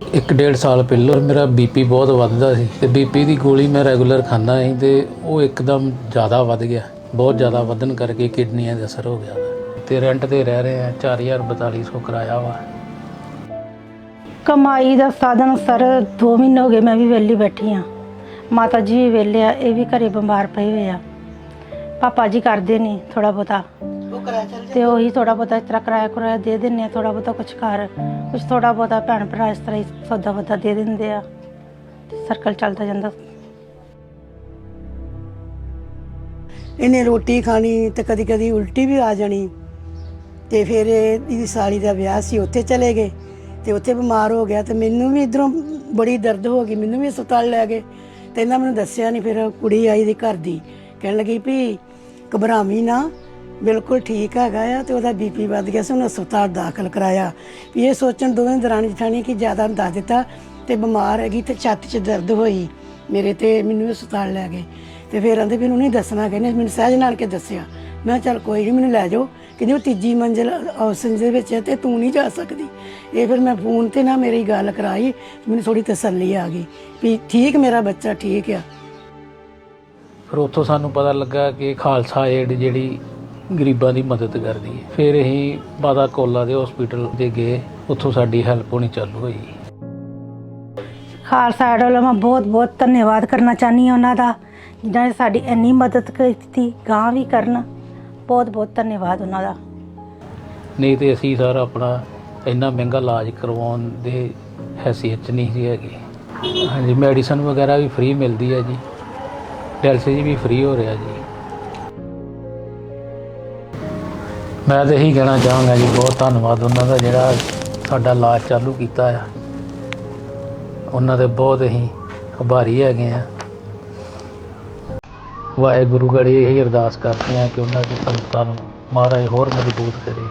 ਇੱਕ ਡੇਢ ਸਾਲ ਪਹਿਲਾਂ ਮੇਰਾ ਬੀਪੀ ਬਹੁਤ ਵੱਧਦਾ ਸੀ ਤੇ ਬੀਪੀ ਦੀ ਗੋਲੀ ਮੈਂ ਰੈਗੂਲਰ ਖਾਂਦਾ ਸੀ ਤੇ ਉਹ ਇੱਕਦਮ ਜ਼ਿਆਦਾ ਵੱਧ ਗਿਆ। ਬਹੁਤ ਜ਼ਿਆਦਾ ਵਧਣ ਕਰਕੇ ਕਿਡਨੀਆਂ ਦੇ ਅਸਰ ਹੋ ਗਿਆ। ਤੇ ਰੈਂਟ ਤੇ ਰਹਿ ਰਹੇ ਆ 4200 ਕਿਰਾਇਆ ਵਾ। ਕਮਾਈ ਦਾ ਸਾਧਨ ਸਰ 2 ਮਹੀਨੇ ਹੋ ਗਏ ਮੈਂ ਵੀ ਵਿਹਲੀ ਬੈਠੀ ਆ। ਮਾਤਾ ਜੀ ਵੀ ਵਿਹਲੇ ਆ, ਇਹ ਵੀ ਘਰੇ ਬਿਮਾਰ ਪਏ ਹੋਏ ਆ। ਪਾਪਾ ਜੀ ਕਰਦੇ ਨਹੀਂ ਥੋੜਾ ਬਹੁਤਾ। ਤੇ ਉਹੀ ਥੋੜਾ ਬਹੁਤਾ ਇਸ ਤਰ੍ਹਾਂ ਕਿਰਾਇਆ ਕਿਰਾਇਆ ਦੇ ਦਿੰਨੇ ਆ ਥੋੜਾ ਬਹੁਤਾ ਕੁਝ ਘਰ। ਕੁਝ ਥੋੜਾ ਬਹੁਤਾ ਭੈਣ ਭਰਾ ਇਸ ਤਰ੍ਹਾਂ ਹੀ ਸੌਦਾ ਬਹੁਤਾ ਦੇ ਦਿੰਦੇ ਆ। ਸਰਕਲ ਚੱਲਦਾ ਜਾਂਦਾ। ਇਹਨੇ ਰੋਟੀ ਖਾਣੀ ਤੇ ਕਦੀ ਕਦੀ ਉਲਟੀ ਵੀ ਆ ਜਾਣੀ। ਤੇ ਫਿਰ ਇਹ- ਇਹਦੀ ਸਾਲੀ ਦਾ ਵਿਆਹ ਸੀ ਉੱਥੇ ਚਲੇ ਗਏ। ਤੇ ਉੱਥੇ ਬਿਮਾਰ ਹੋ ਗਿਆ ਤੇ ਮੈਨੂੰ ਵੀ ਇਧਰੋਂ ਬੜੀ ਦਰਦ ਹੋ ਗਈ ਮੈਨੂੰ ਵੀ ਹਸਪਤਾਲ ਲੈ ਗਏ। ਤੇ ਇਹਨਾਂ ਮੈਨੂੰ ਦੱਸਿਆ ਨਹੀਂ ਫਿਰ ਕੁੜੀ ਆਈ ਦੀ ਘਰ ਦੀ। ਕਹਿਣ ਲੱਗੀ ਵੀ ਘਬਰਾਵੀਂ ਨਾ ਬਿਲਕੁਲ ਠੀਕ ਹੈਗਾ ਆ ਤੇ ਉਹਦਾ ਬੀਪੀ ਵੱਧ ਗਿਆ ਸੀ, ਉਹਨੂੰ ਹਸਪਤਾਲ ਦਾਖਲ ਕਰਾਇਆ। ਵੀ ਇਹ ਸੋਚਣ ਦੋਵੇਂ ਦਰਾਣੀ ਜਠਾਣੀ ਕਿ ਜ਼ਿਆਦਾ ਦੱਸ ਦਿੱਤਾ ਤੇ ਬਿਮਾਰ ਹੈਗੀ ਤੇ ਛੱਤ 'ਚ ਦਰਦ ਹੋਈ ਮੇਰੇ ਤੇ, ਮੈਨੂੰ ਹਸਪਤਾਲ ਲੈ ਗਏ। ਤੇ ਫਿਰ ਆਂਦੇ ਵੀ ਇਹਨੂੰ ਨਹੀਂ ਦੱਸਣਾ ਕਹਿੰਦੇ, ਮੈਨੂੰ ਸਹਿਜ ਨਾਲ ਕੇ ਦੱਸਿਆ। ਮੈਂ ਕਿਹਾ ਚੱਲ ਕੋਈ ਨਹੀਂ, ਮੈਨੂੰ ਲੈ ਜਾਓ। ਕਹਿੰਦੇ ਉਹ ਤੀਜੀ ਮੰਜ਼ਿਲ ਹਾਊਸਿੰਗ ਦੇ ਵਿੱਚ ਹੈ ਤੇ ਤੂੰ ਨਹੀਂ ਜਾ ਸਕਦੀ। ਇਹ ਫਿਰ ਮੈਂ ਫੋਨ ਤੇ ਨਾ ਮੇਰੀ ਗੱਲ ਕਰਾਈ, ਮੈਨੂੰ ਥੋੜੀ ਤਸੱਲੀ ਆ ਗਈ ਵੀ ਠੀਕ ਮੇਰਾ ਬੱਚਾ ਠੀਕ ਆ। ਫਿਰ ਉੱਥੋਂ ਸਾਨੂੰ ਪਤਾ ਲੱਗਾ ਕਿ ਖਾਲਸਾ ਏਡ ਜਿਹੜੀ ਗਰੀਬਾਂ ਦੀ ਮਦਦ ਕਰਦੀ ਹੈ। ਫਿਰ ਅਸੀਂ ਬਾਦਾ ਕੋਲਾ ਦੇ ਹਸਪੀਟਲ ਤੇ ਗਏ। ਉੱਥੋਂ ਸਾਡੀ ਹੈਲਪ ਹੋਣੀ ਚਾਲੂ ਹੋਈ। ਖਾਲਸਾ ਏਡ ਵੱਲੋਂ ਮੈਂ ਬਹੁਤ ਬਹੁਤ ਧੰਨਵਾਦ ਕਰਨਾ ਚਾਹੁੰਦੀ ਹਾਂ ਉਹਨਾਂ ਦਾ ਜਿਨ੍ਹਾਂ ਨੇ ਸਾਡੀ ਇੰਨੀ ਮਦਦ ਕੀਤੀ ਗਾਂ ਵੀ ਕਰਨ। ਬਹੁਤ ਬਹੁਤ ਧੰਨਵਾਦ ਉਹਨਾਂ ਦਾ। ਨਹੀਂ ਤੇ ਅਸੀਂ ਸਰ ਆਪਣਾ ਇੰਨਾ ਮਹਿੰਗਾ ਇਲਾਜ ਕਰਵਾਉਣ ਦੇ ਹੈਸੀਅਤ 'ਚ ਨਹੀਂ ਸੀ ਹੈਗੇ। ਹਾਂਜੀ ਮੈਡੀਸਨ ਵਗੈਰਾ ਵੀ ਫ੍ਰੀ ਮਿਲਦੀ ਹੈ ਜੀ। ਡਾਇਲਸਿਸ ਵੀ ਫ੍ਰੀ ਹੋ ਰਿਹਾ ਜੀ। ਮੈਂ ਤਾਂ ਇਹੀ ਕਹਿਣਾ ਚਾਹਾਂਗਾ ਜੀ, ਬਹੁਤ ਧੰਨਵਾਦ। ਉਹਨਾਂ ਦਾ ਜਿਹੜਾ ਸਾਡਾ ਇਲਾਜ ਚਾਲੂ ਕੀਤਾ ਆ, ਉਹਨਾਂ ਦੇ ਬਹੁਤ ਅਸੀਂ ਆਭਾਰੀ ਹੈਗੇ ਆ। ਵਾਹਿਗੁਰੂ ਗੜੀ ਇਹੀ ਅਰਦਾਸ ਕਰਦੇ ਆ ਕਿ ਉਹਨਾਂ ਦੀ ਸੰਤਾਂ ਨੂੰ ਮਹਾਰਾਜ ਹੋਰ ਮਜ਼ਬੂਤ ਕਰੇ।